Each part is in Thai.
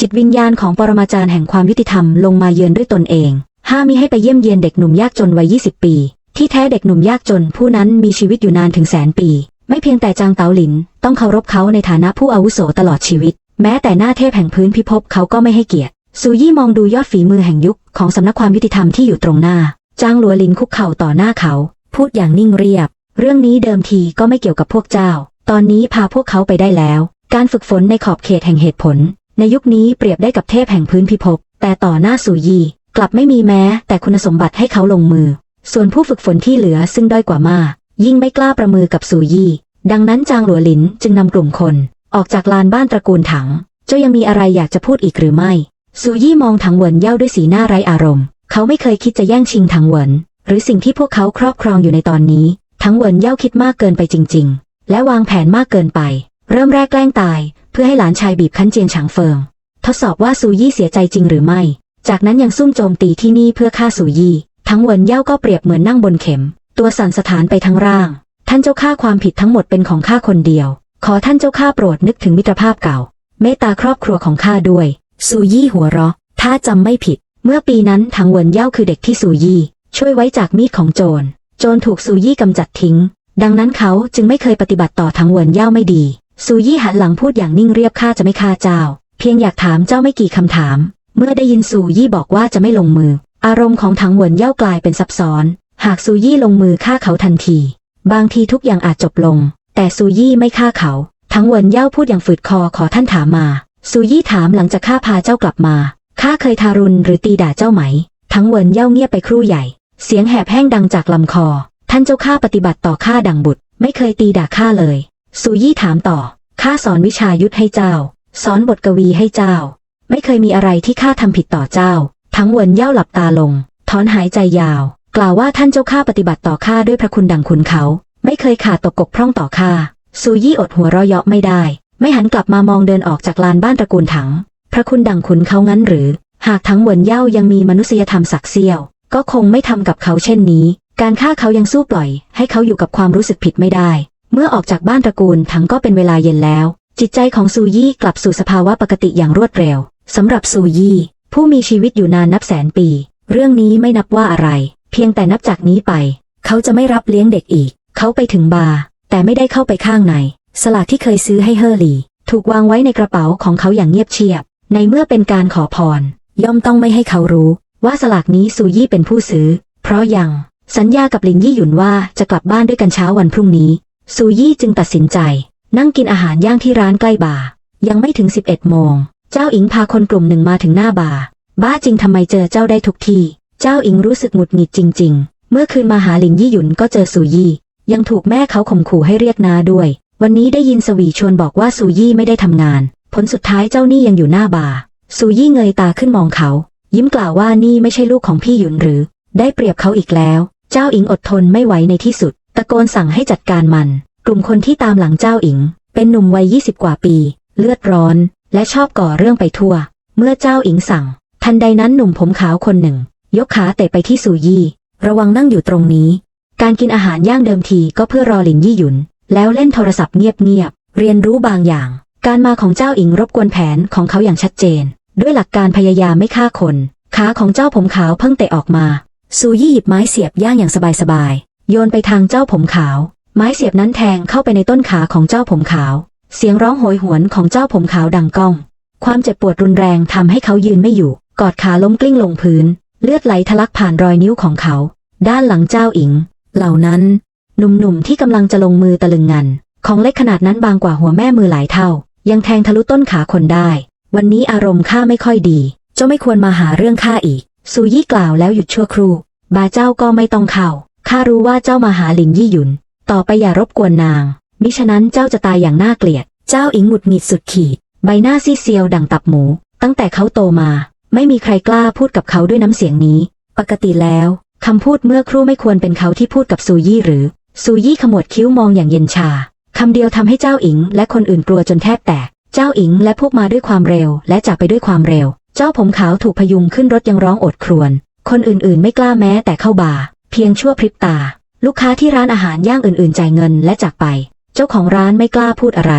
จิตวิญญาณของปรมาจารย์แห่งความยุติธรรมลงมาเยือนด้วยตนเอง ห้ามมิให้ไปเยี่ยมเยียนเด็กหนุ่มยากจนวัย 20 ปี ที่แท้เด็กหนุ่มยากจนผู้นั้นมีชีวิตอยู่นานถึงแสนปี ไม่เพียงแต่จางเต๋าหลิน ต้องเคารพเขาในฐานะผู้อาวุโสตลอดชีวิต แม้แต่หน้าเทพแห่งพื้นพิภพเขาก็ไม่ให้เกียรติซูยี่มองดูยอดฝีมือแห่งยุคของสำนักความยุติธรรมที่อยู่ตรงหน้า จางหลัวลินคุกเข่าต่อหน้าเขา พูดอย่างนิ่งเรียบ เรื่องนี้เดิมทีก็ไม่เกี่ยวกับพวกเจ้า ตอนนี้พาพวกเขาไปได้แล้ว การฝึกฝนในขอบเขตแห่งเหตุผล ในยุคนี้เปรียบได้กับเทพแห่งพื้นพิภพ แต่ต่อหน้าสูยี กลับไม่มีแม้ แต่คุณสมบัติให้เขาลงมือ ส่วนผู้ฝึกฝนที่เหลือซึ่งด้อยกว่ามาก ยิ่งไม่กล้าประมือกับสูยี ดังนั้นจางหลัวหลินจึงนำกลุ่มคน ออกจากลานบ้านตระกูลถัง เจ้ายังมีอะไรอยากจะพูดอีกหรือไม่สูยี่มองถังเหวินเย่าด้วยสีหน้าไร้อารมณ์ เขาไม่เคยคิดจะแย่งชิงถังเหวินหรือสิ่งที่พวกเขาครอบครองอยู่ในตอนนี้ถังเหวินเย่าคิดมากเกินไปจริง ๆ และวางแผนมากเกินไป เริ่มแรกแกล้งตาย พื่อให้หลานชายบีบคั้นเจียนฉางเฟิง ทดสอบว่าซูยี่เสียใจจริงหรือไม่ จากนั้นยังซุ่มโจมตีที่นี่เพื่อฆ่าซูยี่ ทั้งเวินเย่าก็เปรียบเหมือนนั่งบนเข็ม ตัวสั่นสะท้านไปทั้งร่าง ท่านเจ้าข้าความผิดทั้งหมดเป็นของข้าคนเดียว ขอท่านเจ้าข้าโปรดนึกถึงมิตรภาพเก่า เมตตาครอบครัวของข้าด้วย ซูยี่หัวเราะ ถ้าจำไม่ผิด เมื่อปีนั้นถังเวินเย่าคือเด็กที่ซูยี่ ช่วยไว้จากมีดของโจร โจรถูกซูยี่กำจัดทิ้ง ดังนั้นเขาจึงไม่เคยปฏิบัติต่อถังเวินเย่าไม่ดี ซูยี่หันหลังพูดอย่างนิ่งเรียบข้าจะไม่ฆ่าเจ้า เพียงอยากถามเจ้าไม่กี่คำถาม เมื่อได้ยินซูยี่บอกว่าจะไม่ลงมือ อารมณ์ของถังหวนเย่ากลายเป็นซับซ้อน หากซูยี่ลงมือฆ่าเขาทันที บางทีทุกอย่างอาจจบลง แต่ซูยี่ไม่ฆ่าเขาถังหวนเย่าพูดอย่างฝืดคอขอท่านถามมาซูยี่ถามหลังจากข้าพาเจ้ากลับมาข้าเคยทารุณหรือตีด่าเจ้าไหม ทั้งเหวินเย่าเงียบไปครู่ใหญ่ เสียงแหบแห้งดังจากลำคอ ท่านเจ้าข้าปฏิบัติต่อข้าดังบุตร ไม่เคยตีด่าข้าเลย ซูยี่ถามต่อ ข้าสอนวิชายุทธให้เจ้า สอนบทกวีให้เจ้า ไม่เคยมีอะไรที่ข้าทำผิดต่อเจ้า ทั้งวนเย่าหลับตาลง ถอนหายใจยาว กล่าวว่าท่านเจ้าข้าปฏิบัติต่อข้าด้วยพระคุณดังคุณเขา ไม่เคยขาดตกกบพร่องต่อข้า ซูยี่อดหัวเราะเยาะไม่ได้ ไม่หันกลับมามองเดินออกจากลานบ้านตระกูลถัง พระคุณดังคุณเขางั้นหรือ หากทั้งวนเย่ายังมีมนุษยธรรมสักเซี่ยว ก็คงไม่ทำกับเขาเช่นนี้ การฆ่าเขายังสู้ปล่อย ให้เขาอยู่กับความรู้สึกผิดไม่ได้ เมื่อออกจากบ้านตระกูลทั้งก็เป็นเวลาเย็นแล้ว จิตใจของซูยี่กลับสู่สภาวะปกติอย่างรวดเร็วสำหรับซูยี่ ผู้มีชีวิตอยู่นานนับแสนปี เรื่องนี้ไม่นับว่าอะไร เพียงแต่นับจากนี้ไป เขาจะไม่รับเลี้ยงเด็กอีก เขาไปถึงบาร์แต่ไม่ได้เข้าไปข้างใน สลากที่เคยซื้อให้เฮอร์ลี ถูกวางไว้ในกระเป๋าของเขาอย่างเงียบเชียบ ในเมื่อเป็นการขอพร ย่อมต้องไม่ให้เขารู้ ว่าสลากนี้ซูยี่เป็นผู้ซื้อ เพราะยัง สัญญากับลินยี่หยุนว่าจะกลับบ้านด้วยกันเช้าวันพรุ่งนี้ ซูยี่จึงตัดสินใจ นั่งกินอาหารย่างที่ร้านใกล้บาร์ยังไม่ถึง 11 โมง เจ้าอิงพาคนกลุ่มหนึ่งมาถึงหน้าบาร์บ้าจริงทำไมเจอเจ้าได้ทุกทีเจ้าอิงรู้สึกหงุดหงิดจริง ๆ เมื่อคืนมาหาลินยี่หยุนก็เจอซูยี่ ยังถูกแม่เขาข่มขู่ให้เรียกนาด้วย วันนี้ได้ยินสวีชวนบอกว่าซูยี่ไม่ได้ทำงาน ผลสุดท้ายเจ้านี่ยังอยู่หน้าบาร์ซูยี่เงยตาขึ้นมองเขา ยิ้มกล่าวว่านี่ไม่ใช่ลูกของพี่หยุนหรือ ได้เปรียบเขาอีกแล้ว เจ้าอิงอดทนไม่ไหวในที่สุด ตะโกนสั่งให้จัดการมัน กลุ่มคนที่ตามหลังเจ้าอิง เป็นหนุ่มวัยยี่สิบกว่าปี เลือดร้อน และชอบก่อเรื่องไปทั่ว เมื่อเจ้าอิงสั่ง ทันใดนั้นหนุ่มผมขาวคนหนึ่ง ยกขาเตะไปที่ซูยี่ ระวังนั่งอยู่ตรงนี้ การกินอาหารย่างเดิมทีก็เพื่อรอหลินยี่หยุน แล้วเล่นโทรศัพท์เงียบๆเรียนรู้บางอย่าง การมาของเจ้าอิงรบกวนแผนของเขาอย่างชัดเจน ด้วยหลักการพยายามไม่ฆ่าคน ขาของเจ้าผมขาวเพิ่งเตะออกมาซูยี่หยิบไม้เสียบย่างอย่างสบายๆ โยนไปทางเจ้าผมขาว ไม้เสียบนั้นแทงเข้าไปในต้นขาของเจ้าผมขาว เสียงร้องโหยหวนของเจ้าผมขาวดังก้อง ความเจ็บปวดรุนแรงทำให้เขายืนไม่อยู่ กอดขาล้มกลิ้งลงพื้น เลือดไหลทะลักผ่านรอยนิ้วของเขา ด้านหลังเจ้าอิง เหล่านั้น หนุ่มๆที่กำลังจะลงมือตะลึงงัน ของเล็กขนาดนั้นบางกว่าหัวแม่มือหลายเท่า ยังแทงทะลุต้นขาคนได้ วันนี้อารมณ์ข้าไม่ค่อยดี เจ้าไม่ควรมาหาเรื่องข้าอีกซูยี่กล่าวแล้วหยุดชั่วครู่ บาเจ้าก็ไม่ต้องเข้า ข้ารู้ว่าเจ้ามาหาหลินยี่หยุน ต่อไปอย่ารบกวนนาง มิฉะนั้นเจ้าจะตายอย่างน่าเกลียด เจ้าอิงหงุดหงิดสุดขีด ใบหน้าซีเซียวดังตับหมู ตั้งแต่เขาโตมา ไม่มีใครกล้าพูดกับเขาด้วยน้ำเสียงนี้ ปกติแล้วคำพูดเมื่อครู่ไม่ควรเป็นเขาที่พูดกับซูยี่หรือ ซูยี่ขมวดคิ้วมองอย่างเย็นชาคำเดียวทำให้เจ้าอิง และคนอื่นกลัวจนแทบแตก เจ้าอิงและพวกมาด้วยความเร็ว และจากไปด้วยความเร็ว เจ้าผมขาวถูกพยุงขึ้นรถยังร้องโอดครวญ คนอื่นๆ ไม่กล้าแม้แต่เข้าบาร์ เพียงชั่วพริบตา ลูกค้าที่ร้านอาหารย่างอื่นๆจ่ายเงินและจากไป เจ้าของร้านไม่กล้าพูดอะไร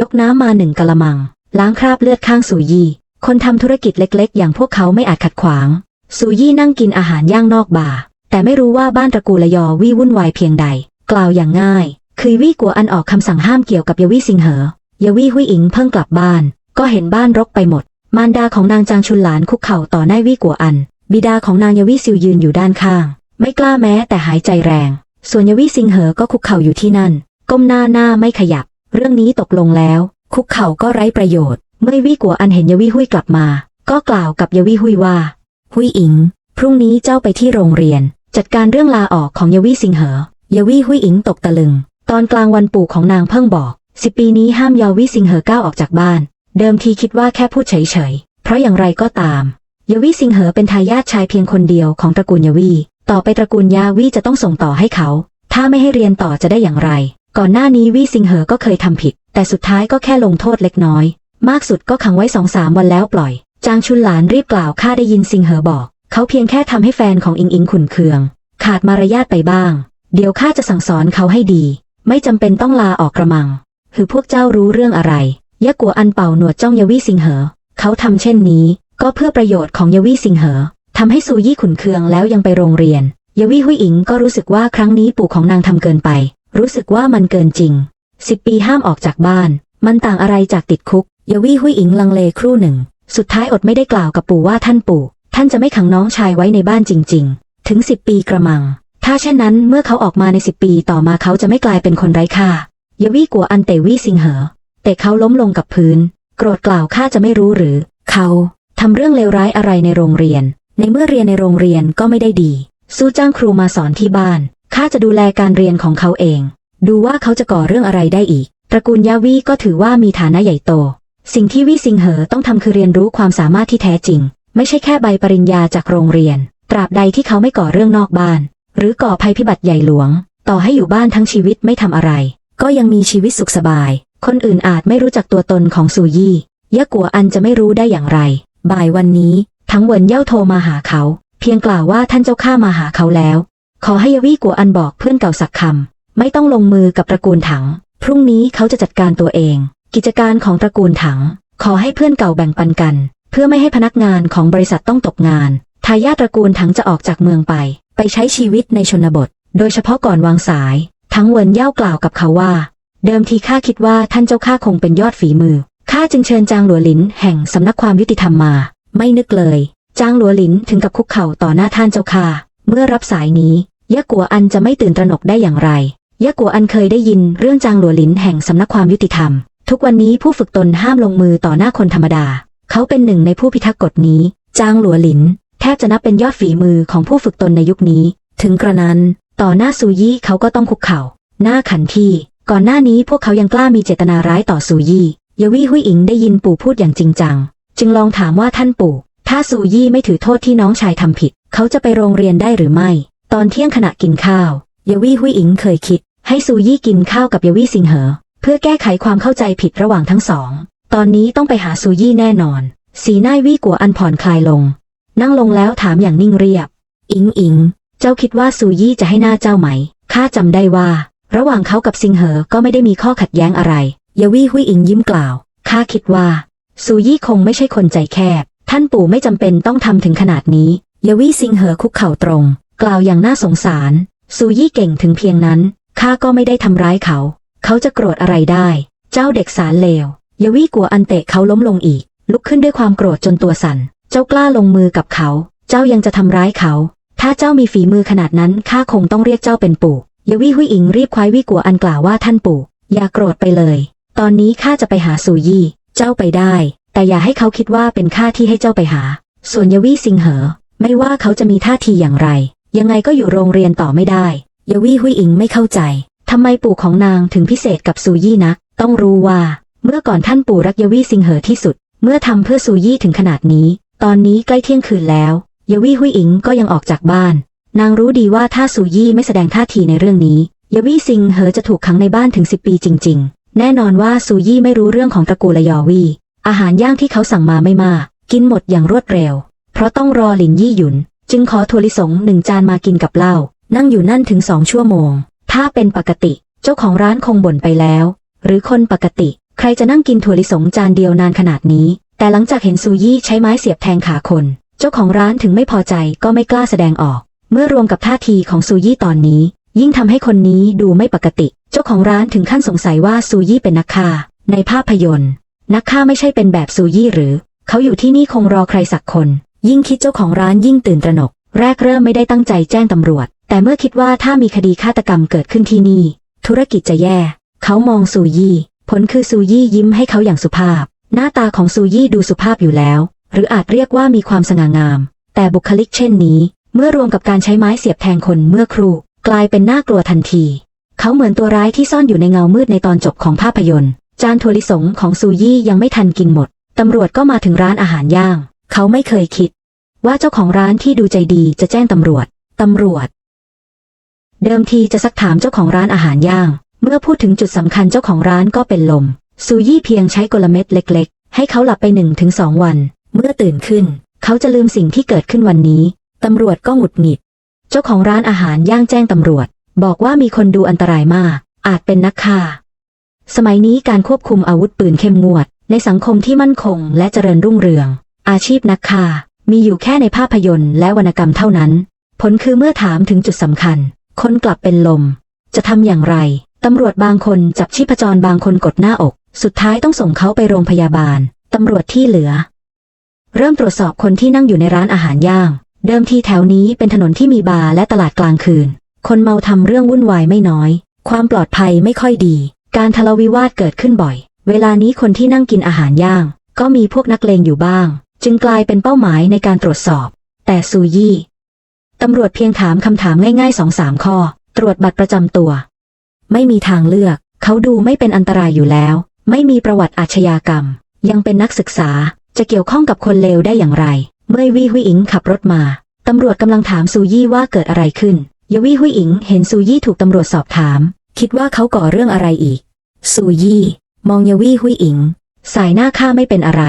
ยกน้ำมาหนึ่งกะละมัง ล้างคราบเลือดข้างซูยี่ คนทำธุรกิจเล็กๆ อย่างพวกเขาไม่อาจขัดขวางซูยี่นั่งกินอาหารย่างนอกบาร์แต่ไม่รู้ว่าบ้านตระกูลละยอวี่วุ่นวายเพียงใด กล่าวอย่างง่าย คือวี่กัวอันออกคำสั่งห้ามเกี่ยวกับยาวี่ซิงเหอยาวี่หุยอิงเพิ่งกลับบ้าน ก็เห็นบ้านรกไปหมด มารดาของนางจางชุนหลานคุกเข่าต่อหน้าวี่กัวอัน บิดาของนางยาวี่ซิวยืนอยู่ด้านข้าง ไม่กล้าแม้แต่หายใจแรง ส่วนยวี่ซิงเหอก็คุกเข่าอยู่ที่นั่น ก้มหน้าหน้าไม่ขยับ เรื่องนี้ตกลงแล้ว คุกเข่าก็ไร้ประโยชน์ เมื่อวี่กัวอันเห็นยวี่หุยกลับมา ก็กล่าวกับยวี่หุยว่า หุยอิง พรุ่งนี้เจ้าไปที่โรงเรียน จัดการเรื่องลาออกของยวี่ซิงเหอยาวี่หุยอิงตกตะลึง ตอนกลางวันปู่ของนางเพิ่งบอกสิปีนี้ห้ามยวี่ซิงเหอก้าวออกจากบ้าน เดิมทีคิดว่าแค่พูดเฉยๆเพราะอย่างไรก็ตามยาวี่ซิงเหอเป็นทายาทชายเพียงคนเดียวของตระกูลยวี่ ต่อไปตระกูลยาวี่จะต้องส่งต่อให้เขา ถ้าไม่ให้เรียนต่อจะได้อย่างไร ก่อนหน้านี้วี่ซิงเหอก็เคยทำผิด แต่สุดท้ายก็แค่ลงโทษเล็กน้อย มากสุดก็ขังไว้สองสามวันแล้วปล่อย จางชุนหลานรีบกล่าวข้าได้ยินซิงเหอบอก เขาเพียงแค่ทำให้แฟนของอิงอิงขุนเคือง ขาดมารยาทไปบ้าง เดี๋ยวข้าจะสั่งสอนเขาให้ดี ไม่จำเป็นต้องลาออกกระมัง หรือพวกเจ้ารู้เรื่องอะไรยะกัวอันเป่าหนวดจ้องยาวี่ซิงเหอ เขาทำเช่นนี้ ก็เพื่อประโยชน์ของยาวี่ซิงเหอ ทำให้ซูยี่ขุนเคืองแล้วยังไปโรงเรียนยาวี่หุยอิงก็รู้สึกว่าครั้งนี้ปู่ของนางทำเกินไป รู้สึกว่ามันเกินจริงสิบปีห้ามออกจากบ้าน มันต่างอะไรจากติดคุกยาวี่หุยอิงลังเลครู่หนึ่ง สุดท้ายอดไม่ได้กล่าวกับปู่ว่าท่านปู่ ท่านจะไม่ขังน้องชายไว้ในบ้านจริง ๆ ถึงสิบปีกระมัง ถ้าเช่นนั้นเมื่อเขาออกมาในสิบปีต่อมาเขาจะไม่กลายเป็นคนไร้ค่ายาวี่กัวอันเตวี่ซิงเหอ แต่เขาล้มลงกับพื้น โกรธกล่าวข้าจะไม่รู้หรือ เขาทำเรื่องเลวร้ายอะไรในโรงเรียน ในเมื่อเรียนในโรงเรียนก็ไม่ได้ดี สู้จ้างครูมาสอนที่บ้านข้าจะดูแลการเรียนของเขาเอง ดูว่าเขาจะก่อเรื่องอะไรได้อีก ตระกูลยาวีก็ถือว่ามีฐานะใหญ่โต สิ่งที่วิซิงเหอต้องทำคือเรียนรู้ความสามารถที่แท้จริง ไม่ใช่แค่ใบปริญญาจากโรงเรียน ตราบใดที่เขาไม่ก่อเรื่องนอกบ้าน หรือก่อภัยพิบัติใหญ่หลวง ต่อให้อยู่บ้านทั้งชีวิตไม่ทำอะไร ก็ยังมีชีวิตสุขสบาย คนอื่นอาจไม่รู้จักตัวตนของซูยี่ยะกัวอันจะไม่รู้ได้อย่างไร บ่ายวันนี้ ทั้งเวินเย่าโทรมาหาเขา เพียงกล่าวว่าท่านเจ้าข้ามาหาเขาแล้ว ขอให้ยวี่กัวอันบอกเพื่อนเก่าสักคำไม่ต้องลงมือกับตระกูลถัง พรุ่งนี้เขาจะจัดการตัวเอง กิจการของตระกูลถัง ขอให้เพื่อนเก่าแบ่งปันกัน เพื่อไม่ให้พนักงานของบริษัทต้องตกงานทายาทตระกูลถังจะออกจากเมืองไป ไปใช้ชีวิตในชนบท โดยเฉพาะก่อนวางสาย ทั้งเวินเย่ากล่าวกับเขาว่า เดิมทีข้าคิดว่าท่านเจ้าข้าคงเป็นยอดฝีมือข้าจึงเชิญจางหลัวหลินแห่งสำนักความยุติธรรมมา ไม่นึกเลยจางหลัวหลินถึงกับคุกเข่าต่อหน้าท่านเจ้าข้าเมื่อรับสายนี้ยะกัวอันจะไม่ตื่นตระหนกได้อย่างไรยะกัวอันเคยได้ยินเรื่องจางหลัวหลินแห่งสำนักความยุติธรรม ทุกวันนี้ผู้ฝึกตนห้ามลงมือต่อหน้าคนธรรมดา เขาเป็นหนึ่งในผู้พิทักษ์กฎนี้ จางหลัวหลิน แทบจะนับเป็นยอดฝีมือของผู้ฝึกตนในยุคนี้ ถึงกระนั้น ต่อหน้าซูยี่เขาก็ต้องคุกเข่า หน้าขันที่ ก่อนหน้านี้พวกเขายังกล้ามีเจตนาร้ายต่อซูยี่ยวี่หุยอิงได้ยินปู่พูดอย่างจริงจัง จึงลองถามว่าท่านปู่ ถ้าซูยี่ไม่ถือโทษที่น้องชายทำผิด เขาจะไปโรงเรียนได้หรือไม่ ตอนเที่ยงขณะกินข้าวยวี่หุยอิงเคยคิด ให้ซูยี่กินข้าวกับยวี่ซิงเหอ เพื่อแก้ไขความเข้าใจผิดระหว่างทั้งสอง ตอนนี้ต้องไปหาซูยี่แน่นอน สีหน้าวี่กัวอันผ่อนคลายลง นั่งลงแล้วถามอย่างนิ่งเรียบ อิงอิง เจ้าคิดว่าซูยี่จะให้หน้าเจ้าไหมข้าจำได้ว่า ระหว่างเขากับซิงเหอก็ไม่ได้มีข้อขัดแย้งอะไรยวี่หุยอิงยิ้มกล่าวข้าคิดว่า ซูยี่คงไม่ใช่คนใจแคบ ท่านปู่ไม่จำเป็นต้องทำถึงขนาดนี้ยวี่ซิงเหอคุกเข่าตรง กล่าวอย่างน่าสงสาร ซูยี่เก่งถึงเพียงนั้น ข้าก็ไม่ได้ทำร้ายเขา เขาจะโกรธอะไรได้ เจ้าเด็กสารเลวยวี่กัวอันเตะเขาล้มลงอีก ลุกขึ้นด้วยความโกรธจนตัวสั่น เจ้ากล้าลงมือกับเขา เจ้ายังจะทำร้ายเขา ถ้าเจ้ามีฝีมือขนาดนั้นข้าคงต้องเรียกเจ้าเป็นปู่ยวี่หุยอิงรีบคว้ายวี่กัวอันกล่าวว่าท่านปู่ อย่าโกรธไปเลย ตอนนี้ข้าจะไปหาซูยี่ เจ้าไปได้ แต่อย่าให้เขาคิดว่าเป็นข้าที่ให้เจ้าไปหา ส่วนยวี่ซิงเหอ ไม่ว่าเขาจะมีท่าทีอย่างไร ยังไงก็อยู่โรงเรียนต่อไม่ได้ ยวี่หุยอิงไม่เข้าใจทำไมปู่ของนางถึงพิเศษกับซูยี่นักต้องรู้ว่า เมื่อก่อนท่านปู่รักยวี่ซิงเหอที่สุด เมื่อทำเพื่อซูยี่ถึงขนาดนี้ ตอนนี้ใกล้เที่ยงคืนแล้ว ยวี่หุยอิงก็ยังออกจากบ้าน นางรู้ดีว่าถ้าซูยี่ไม่แสดงท่าทีในเรื่องนี้ยวี่ซิงเหอจะถูกขังในบ้านถึงสิบปีจริง ๆ แน่นอนว่าซูยี่ไม่รู้เรื่องของตระกูลยอวี อาหารย่างที่เขาสั่งมาไม่มากกินหมดอย่างรวดเร็ว เพราะต้องรอหลินยี่หยุน จึงขอถั่วลิสงหนึ่งจานมากินกับเหล้านั่งอยู่นั่นถึงสองชั่วโมง ถ้าเป็นปกติ เจ้าของร้านคงบ่นไปแล้ว หรือคนปกติ ใครจะนั่งกินถั่วลิสงจานเดียวนานขนาดนี้ แต่หลังจากเห็นซูยี่ใช้ไม้เสียบแทงขาคน เจ้าของร้านถึงไม่พอใจก็ไม่กล้าแสดงออก เมื่อรวมกับท่าทีของซูยี่ตอนนี้ ยิ่งทำให้คนนี้ดูไม่ปกติ เจ้าของร้านถึงขั้นสงสัยว่าซูยี่เป็นนักฆ่า ในภาพยนตร์ นักฆ่าไม่ใช่เป็นแบบซูยี่หรือ เขาอยู่ที่นี่คงรอใครสักคน ยิ่งคิดเจ้าของร้านยิ่งตื่นตระหนก แรกเริ่มไม่ได้ตั้งใจแจ้งตำรวจ แต่เมื่อคิดว่าถ้ามีคดีฆาตกรรมเกิดขึ้นที่นี่ ธุรกิจจะแย่ เขามองซูยี่ ผลคือซูยี่ยิ้มให้เขาอย่างสุภาพ หน้าตาของซูยี่ดูสุภาพอยู่แล้ว หรืออาจเรียกว่ามีความสง่างาม แต่บุคลิกเช่นนี้ เมื่อรวมกับการใช้ไม้เสียบแทงคนเมื่อครู่ กลายเป็นน่ากลัวทันที เขาเหมือนตัวร้ายที่ซ่อนอยู่ในเงามืดในตอนจบของภาพยนตร์ จานถั่วลิสงของซูยี่ยังไม่ทันกินหมด ตำรวจก็มาถึงร้านอาหารย่าง เขาไม่เคยคิด ว่าเจ้าของร้านที่ดูใจดีจะแจ้งตำรวจ ตำรวจ เดิมทีจะซักถามเจ้าของร้านอาหารย่าง เมื่อพูดถึงจุดสำคัญเจ้าของร้านก็เป็นลม ซูยี่เพียงใช้กลเม็ดเล็ก ๆ ให้เขาหลับไปหนึ่งถึงสองวัน เมื่อตื่นขึ้น เขาจะลืมสิ่งที่เกิดขึ้นวันนี้ ตำรวจก็หงุดหงิด จ้าของร้านอาหารย่างแจ้งตำรวจ บอกว่ามีคนดูอันตรายมาก อาจเป็นนักฆ่า สมัยนี้การควบคุมอาวุธปืนเข้มงวด ในสังคมที่มั่นคงและเจริญรุ่งเรือง อาชีพนักฆ่า มีอยู่แค่ในภาพยนตร์และวรรณกรรมเท่านั้น ผลคือเมื่อถามถึงจุดสำคัญ คนกลับเป็นลม จะทำอย่างไรตำรวจบางคนจับชีพจรบางคนกดหน้าอก สุดท้ายต้องส่งเขาไปโรงพยาบาลตำรวจที่เหลือ เริ่มตรวจสอบคนที่นั่งอยู่ในร้านอาหารย่าง เดิมทีแถวนี้เป็นถนนที่มีบาร์และตลาดกลางคืน คนเมาทำเรื่องวุ่นวายไม่น้อย ความปลอดภัยไม่ค่อยดี การทะเลาวิวาทเกิดขึ้นบ่อย เวลานี้คนที่นั่งกินอาหารย่าง ก็มีพวกนักเลงอยู่บ้าง จึงกลายเป็นเป้าหมายในการตรวจสอบ แต่ซูยี่ตำรวจเพียงถามคำถามง่ายๆสองสามข้อ ตรวจบัตรประจำตัว ไม่มีทางเลือก เขาดูไม่เป็นอันตรายอยู่แล้ว ไม่มีประวัติอาชญากรรม ยังเป็นนักศึกษาจะเกี่ยวข้องกับคนเลวได้อย่างไร เมื่อวี่หุยอิงขับรถมา ตำรวจกำลังถามซูยี่ว่าเกิดอะไรขึ้นเยวี่หุยอิงเห็นซูยี่ถูกตำรวจสอบถาม คิดว่าเขาก่อเรื่องอะไรอีก ซูยี่ มองเยวี่หุยอิง สายหน้าข้าไม่เป็นอะไร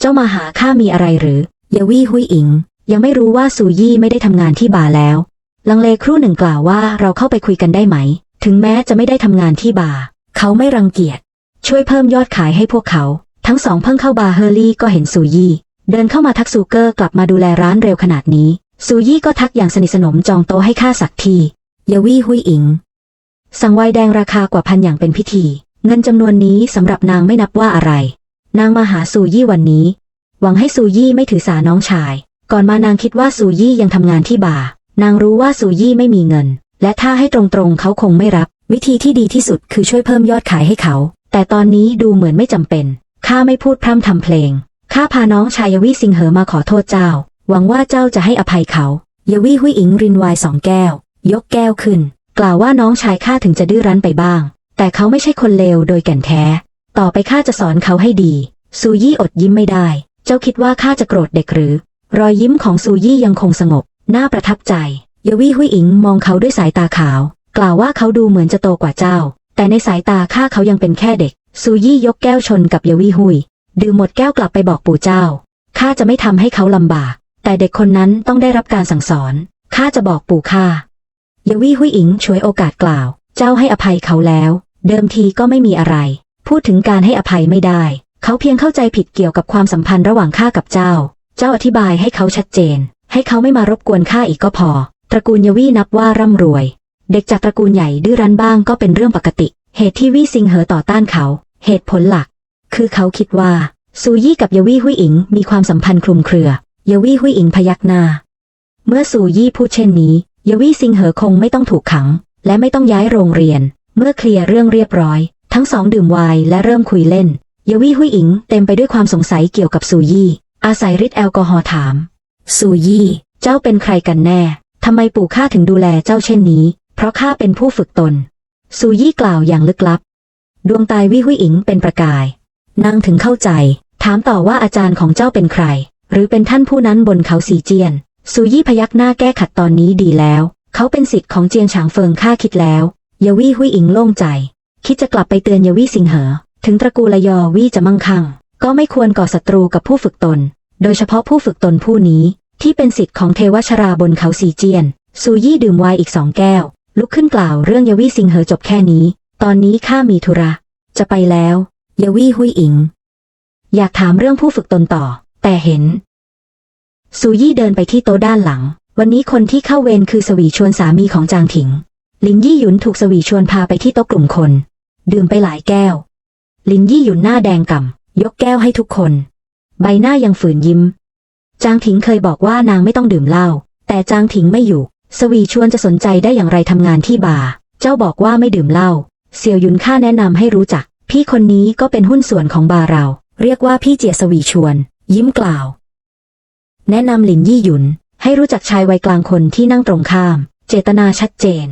เจ้ามาหาข้ามีอะไรหรือ เยวี่หุยอิง ยังไม่รู้ว่าซูยี่ไม่ได้ทำงานที่บาร์แล้ว ลังเลครู่หนึ่งกล่าวว่าเราเข้าไปคุยกันได้ไหม ถึงแม้จะไม่ได้ทำงานที่บาร์เขาไม่รังเกียจ ช่วยเพิ่มยอดขายให้พวกเขา ทั้งสองเพิ่งเข้าบาร์เฮอร์รี่ก็เห็นซูยี่ เดินเข้ามาทักซูเกอร์กลับมาดูแลร้านเร็วขนาดนี้ ซูยี่ก็ทักอย่างสนิทสนมจองโต๊ะให้ค่าสักทีเยวี่หุยอิง สั่งไวน์แดงราคากว่าพันอย่างเป็นพิธี เงินจำนวนนี้สำหรับนางไม่นับว่าอะไร นางมาหาซูยี่วันนี้ หวังให้ซูยี่ไม่ถือสาน้องชาย ก่อนมานางคิดว่าซูยี่ยังทำงานที่บาร์นางรู้ว่าซูยี่ไม่มีเงิน และถ้าให้ตรงๆเขาคงไม่รับ วิธีที่ดีที่สุดคือช่วยเพิ่มยอดขายให้เขา แต่ตอนนี้ดูเหมือนไม่จำเป็นข้าไม่พูดพร่ำทำเพลง ข้าพาน้องชายยวี่สิงเหอมาขอโทษเจ้า หวังว่าเจ้าจะให้อภัยเขา ยวี่หุยอิงรินไวน์สองแก้ว ยกแก้วขึ้น กล่าวว่าน้องชายข้าถึงจะดื้อรั้นไปบ้าง แต่เขาไม่ใช่คนเลวโดยแก่นแท้ ต่อไปข้าจะสอนเขาให้ดี ซูยี่อดยิ้มไม่ได้ เจ้าคิดว่าข้าจะโกรธเด็กหรือ รอยยิ้มของซูยี่ยังคงสงบ น่าประทับใจ ยวี่หุยอิงมองเขาด้วยสายตาขาว กล่าวว่าเขาดูเหมือนจะโตกว่าเจ้า แต่ในสายตาข้าเขายังเป็นแค่เด็ก ซูยี่ยกแก้วชนกับยวี่หุย ดื่มหมดแก้วกลับไปบอกปู่เจ้า ข้าจะไม่ทำให้เขาลำบาก แต่เด็กคนนั้นต้องได้รับการสั่งสอน ข้าจะบอกปู่ข้าเยวี่หุยอิงช่วยโอกาสกล่าว เจ้าให้อภัยเขาแล้ว เดิมทีก็ไม่มีอะไร พูดถึงการให้อภัยไม่ได้ เขาเพียงเข้าใจผิดเกี่ยวกับความสัมพันธ์ระหว่างข้ากับเจ้า เจ้าอธิบายให้เขาชัดเจน ให้เขาไม่มารบกวนข้าอีกก็พอ ตระกูลเยวี่นับว่าร่ำรวย เด็กจากตระกูลใหญ่ดื้อรั้นบ้างก็เป็นเรื่องปกติ เหตุที่วี่ซิงเหอต่อต้านเขา เหตุผลหลัก คือเขาคิดว่า ซูยี่กับเยวี่หุยอิงมีความสัมพันธ์คลุมเครือ เยวี่หุยอิงพยักหน้า เมื่อซูยี่พูดเช่นนี้ เยวี่ซิงเหอคงไม่ต้องถูกขัง และไม่ต้องย้ายโรงเรียน เมื่อเคลียร์เรื่องเรียบร้อย ทั้งสองดื่มไวน์และเริ่มคุยเล่น เยวี่หุยอิงเต็มไปด้วยความสงสัยเกี่ยวกับซูยี่ อาศัยฤทธิ์แอลกอฮอล์ถาม ซูยี่ เจ้าเป็นใครกันแน่ทำไมปู่ข้าถึงดูแลเจ้าเช่นนี้ เพราะข้าเป็นผู้ฝึกตน ซูยี่กล่าวอย่างลึกลับ ดวงตายวิหุยอิงเป็นประกาย นางถึงเข้าใจ ถามต่อว่าอาจารย์ของเจ้าเป็นใคร หรือเป็นท่านผู้นั้นบนเขาสีเจียน ซูยี่พยักหน้าแก้ขัดตอนนี้ดีแล้ว เขาเป็นสิทธิ์ของเจียงฉางเฟิงข้าคิดแล้วยาวี่หุยอิงโล่งใจ คิดจะกลับไปเตือนยาวี่สิงเหอ ถึงตระกูละยอวี่จะมั่งคั่ง ก็ไม่ควรก่อศัตรูกับผู้ฝึกตน โดยเฉพาะผู้ฝึกตนผู้นี้ ที่เป็นสิทธิ์ของเทวชราบนเขาสีเจียน ซูยี่ดื่มไวน์อีกสองแก้ว ลุกขึ้นกล่าวเรื่องยาวี่สิงเหอจบแค่นี้ ตอนนี้ข้ามีธุระ จะไปแล้ว ยาวี่หุยอิง อยากถามเรื่องผู้ฝึกตนต่อ แต่เห็น ซูยี่เดินไปที่โต๊ะด้านหลัง วันนี้คนที่เข้าเวรคือสวีชวนสามีของจางถิง ลินยี่หยุนถูกสวีชวนพาไปที่โต๊ะกลุ่มคน ดื่มไปหลายแก้ว ลินยี่หยุนหน้าแดงก่ำยกแก้วให้ทุกคน ใบหน้ายังฝืนยิ้ม จางถิงเคยบอกว่านางไม่ต้องดื่มเหล้าแต่จางถิงไม่อยู่ สวีชวนจะสนใจได้อย่างไรทำงานที่บาร์เจ้าบอกว่าไม่ดื่มเหล้าเสี่ยวหยุนข้าแนะนำให้รู้จัก พี่คนนี้ก็เป็นหุ้นส่วนของบาร์เรา เรียกว่าพี่เจียสวีชวน ยิ้มกล่าว แนะนำหลินยี่หยุน ให้รู้จักชายวัยกลางคนที่นั่งตรงข้าม เจตนาชัดเจน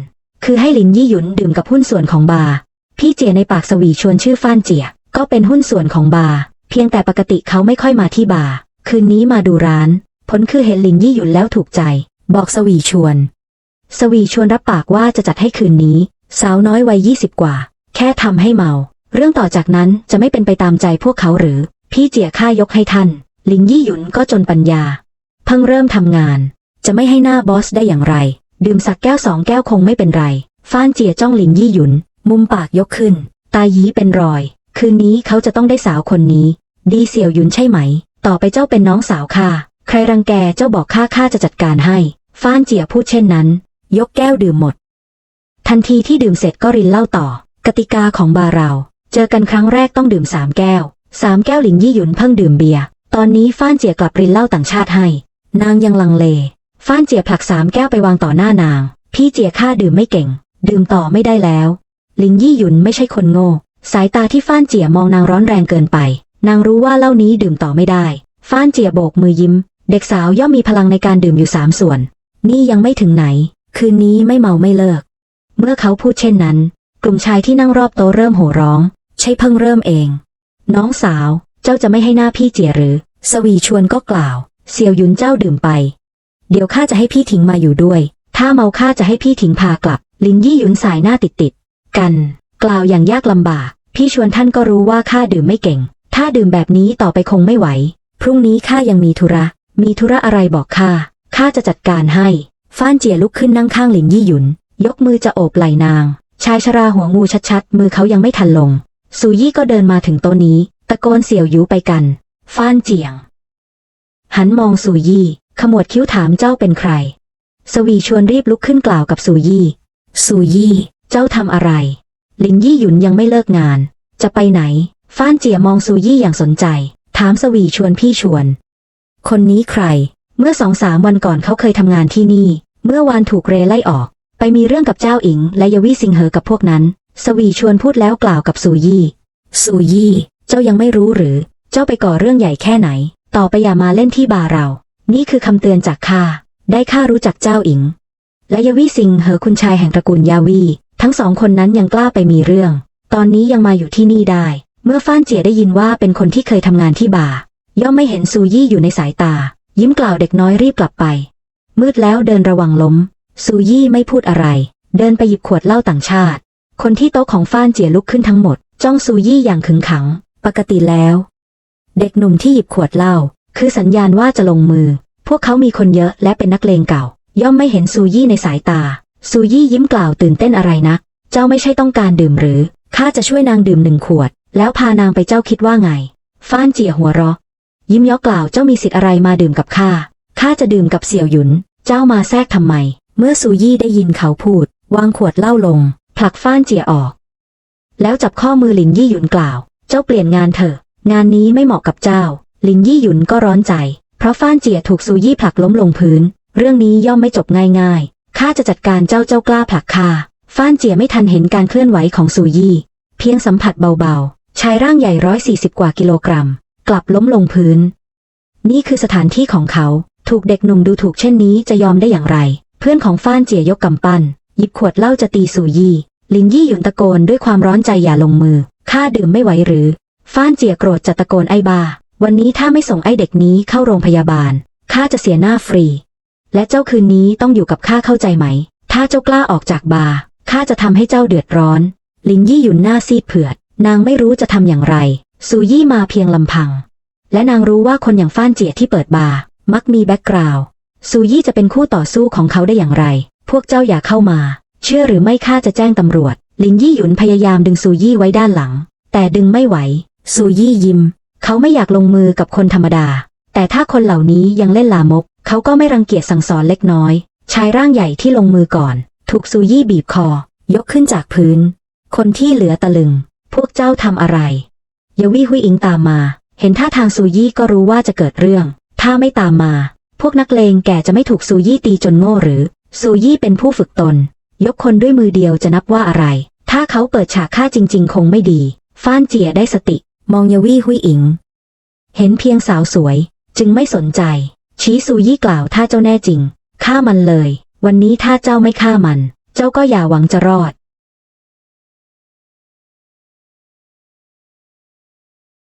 คือให้หลินยี่หยุนดื่มกับหุ้นส่วนของบาร์พี่เจียในปากสวีชวนชื่อฟ้านเจีย ก็เป็นหุ้นส่วนของบาร์เพียงแต่ปกติเขาไม่ค่อยมาที่บาร์คืนนี้มาดูร้าน ผลคือเห็นหลินยี่หยุนแล้วถูกใจ บอกสวีชวน สวีชวนรับปากว่าจะจัดให้คืนนี้ สาวน้อยวัยยี่สิบกว่า แค่ทำให้เมา เรื่องต่อจากนั้นจะไม่เป็นไปตามใจพวกเขาหรือ พี่เจียค่ายกให้ท่าน ลินยี่หยุนก็จนปัญญา เพิ่งเริ่มทำงาน จะไม่ให้หน้าบอสได้อย่างไร ดื่มสักแก้วสองแก้วคงไม่เป็นไร ฟ้านเจียจ้องลินยี่หยุน มุมปากยกขึ้น ตายี้เป็นรอย คืนนี้เขาจะต้องได้สาวคนนี้ ดีเสี่ยวหยุนใช่ไหม ต่อไปเจ้าเป็นน้องสาวข้า ใครรังแกเจ้าบอกข้าข้าจะจัดการให้ ฟ้านเจียพูดเช่นนั้น ยกแก้วดื่มหมด ทันทีที่ดื่มเสร็จก็รินเหล้าต่อ กติกาของบาร์เรา เจอกันครั้งแรกต้องดื่มสามแก้วสามแก้วหลินยี่หยุนเพิ่งดื่มเบียร์ตอนนี้ฟ้านเจียกลับรินเหล้าต่างชาติให้ นางยังลังเลฟ้านเจียผลักสามแก้วไปวางต่อหน้านาง พี่เจียข้าดื่มไม่เก่ง ดื่มต่อไม่ได้แล้วลินยี่หยุนไม่ใช่คนโง่ สายตาที่ฟ้านเจียมองนางร้อนแรงเกินไป นางรู้ว่าเหล้านี้ดื่มต่อไม่ได้ ฟ้านเจียโบกมือยิ้ม เด็กสาวย่อมมีพลังในการดื่มอยู่สามส่วน นี่ยังไม่ถึงไหน คืนนี้ไม่เมาไม่เลิก เมื่อเขาพูดเช่นนั้น กลุ่มชายที่นั่งรอบโต๊ะเริ่มโห่ร้อง ช่เพิ่งเริ่มเอง น้องสาว เจ้าจะไม่ให้หน้าพี่เจียหรือ สวีชวนก็กล่าวเสี่ยวยุนเจ้าดื่มไป เดี๋ยวข้าจะให้พี่ถิงมาอยู่ด้วย ถ้าเมาข้าจะให้พี่ถิงพากลับ ลินยี่ยุนสายหน้าติดติดกัน กล่าวอย่างยากลำบาก พี่ชวนท่านก็รู้ว่าข้าดื่มไม่เก่ง ถ้าดื่มแบบนี้ต่อไปคงไม่ไหว พรุ่งนี้ข้ายังมีธุระ มีธุระอะไรบอกข้า ข้าจะจัดการให้ ฟ้านเจียลุกขึ้นนั่งข้างหลินยี่หยุน ยกมือจะโอบไหล่นาง ชายชราหัวงูชัดๆ มือเขายังไม่ทันลง ซูยี่ก็เดินมาถึงโต๊ะนี้ ตะโกนเสี่ยวยูไปกัน ฟ้านเจียง หันมองซูยี่ ขมวดคิ้วถามเจ้าเป็นใคร สวีชวนรีบลุกขึ้นกล่าวกับซูยี่ ซูยี่ เจ้าทำอะไร ลินยี่หยุนยังไม่เลิกงาน จะไปไหน ฟ้านเจียมองซูยี่อย่างสนใจ ถามสวีชวนพี่ชวน คนนี้ใคร เมื่อสองสามวันก่อนเขาเคยทำงานที่นี่ เมื่อวานถูกเรไล่ออก ไปมีเรื่องกับเจ้าอิง และยวีสิงเหอกับพวกนั้น สวีชวนพูดแล้วกล่าวกับซูยี่ซูยี่ เจ้ายังไม่รู้หรือ เจ้าไปก่อเรื่องใหญ่แค่ไหน ต่อไปอย่ามาเล่นที่บาร์เรา นี่คือคำเตือนจากข้า ได้ข้ารู้จักเจ้าอิง และยาวีสิงเหอคุณชายแห่งตระกูลยาวี ทั้งสองคนนั้นยังกล้าไปมีเรื่อง ตอนนี้ยังมาอยู่ที่นี่ได้ เมื่อฟ้านเจียได้ยินว่าเป็นคนที่เคยทำงานที่บาร์ย่อมไม่เห็นซูยี่อยู่ในสายตา ยิ้มกล่าวเด็กน้อยรีบกลับไป มืดแล้วเดินระวังล้ม ซูยี่ไม่พูดอะไร เดินไปหยิบขวดเหล้าต่างชาติ คนที่โต๊ะของฟ้านเจี๋ยลุกขึ้นทั้งหมด จ้องซูยี่อย่างขึงขัง ปกติแล้ว เด็กหนุ่มที่หยิบขวดเหล้าคือสัญญาณว่าจะลงมือ พวกเขามีคนเยอะและเป็นนักเลงเก่า ย่อมไม่เห็นซูยี่ในสายตา ซูยี่ยิ้มกล่าวตื่นเต้นอะไรนัก เจ้าไม่ใช่ต้องการดื่มหรือข้าจะช่วยนางดื่มหนึ่งขวด แล้วพานางไปเจ้าคิดว่าไง ฟ้านเจี๋ยหัวเราะ ยิ้มย้อกล่าวเจ้ามีสิทธิ์อะไรมาดื่มกับข้าข้าจะดื่มกับเสี่ยวหยุน เจ้ามาแทรกทำไม เมื่อซูยี่ได้ยินเขาพูด วางขวดเหล้าลง ผลักฟ้านเจียออก แล้วจับข้อมือหลินยี่หยุนกล่าว เจ้าเปลี่ยนงานเถอะ งานนี้ไม่เหมาะกับเจ้าลินยี่หยุนก็ร้อนใจ เพราะฟ้านเจียถูกซูยี่ผลักล้มลงพื้น เรื่องนี้ย่อมไม่จบง่ายๆข้าจะจัดการเจ้าเจ้ากล้าผลักข้าฟ้านเจียไม่ทันเห็นการเคลื่อนไหวของซูยี่ เพียงสัมผัสเบาๆ ชายร่างใหญ่ร้อยสี่สิบกว่ากิโลกรัม กลับล้มลงพื้น นี่คือสถานที่ของเขา ถูกเด็กหนุ่มดูถูกเช่นนี้จะยอมได้อย่างไร เพื่อนของฟ้านเจียยกกำปั้น หยิบขวดเหล้าจะตีซูยี่ ลินยี่หยุนตะโกนด้วยความร้อนใจอย่าลงมือ ข้าดื่มไม่ไหวหรือ ฟ้านเจียโกรธจะตะโกนไอ้บา วันนี้ถ้าไม่ส่งไอ้เด็กนี้เข้าโรงพยาบาล ข้าจะเสียหน้าฟรี และเจ้าคืนนี้ต้องอยู่กับข้าเข้าใจไหม ถ้าเจ้ากล้าออกจากบาร์ข้าจะทำให้เจ้าเดือดร้อน ลินยี่หยุนหน้าซีดเผือด นางไม่รู้จะทำอย่างไรซูยี่มาเพียงลำพัง และนางรู้ว่าคนอย่างฟ้านเจียที่เปิดบาร์มักมีแบ็กกราวด์ซูยี่จะเป็นคู่ต่อสู้ของเขาได้อย่างไร พวกเจ้าอย่าเข้ามา เชื่อหรือไม่ข้าจะแจ้งตำรวจ ลินยี่หยุนพยายามดึงซูยี่ไว้ด้านหลัง แต่ดึงไม่ไหว ซูยี่ยิ้ม เขาไม่อยากลงมือกับคนธรรมดา แต่ถ้าคนเหล่านี้ยังเล่นลามก เขาก็ไม่รังเกียจสั่งสอนเล็กน้อย ชายร่างใหญ่ที่ลงมือก่อน ถูกซูยี่บีบคอ ยกขึ้นจากพื้น คนที่เหลือตะลึง พวกเจ้าทำอะไรเยาวี่หุยอิงตามมา เห็นท่าทางซูยี่ก็รู้ว่าจะเกิดเรื่อง ถ้าไม่ตามมา พวกนักเลงแก่จะไม่ถูกซูยี่ตีจนโง่หรือ ซูยี่เป็นผู้ฝึกตน ยกคนด้วยมือเดียวจะนับว่าอะไร ถ้าเขาเปิดฉากฆ่าจริง ๆ คงไม่ดี ฟ้านเจียได้สติ มองเยวี่หุยอิง เห็นเพียงสาวสวย จึงไม่สนใจ ชี้ซูยี่กล่าวถ้าเจ้าแน่จริงฆ่ามันเลย วันนี้ถ้าเจ้าไม่ฆ่ามัน เจ้าก็อย่าหวังจะรอด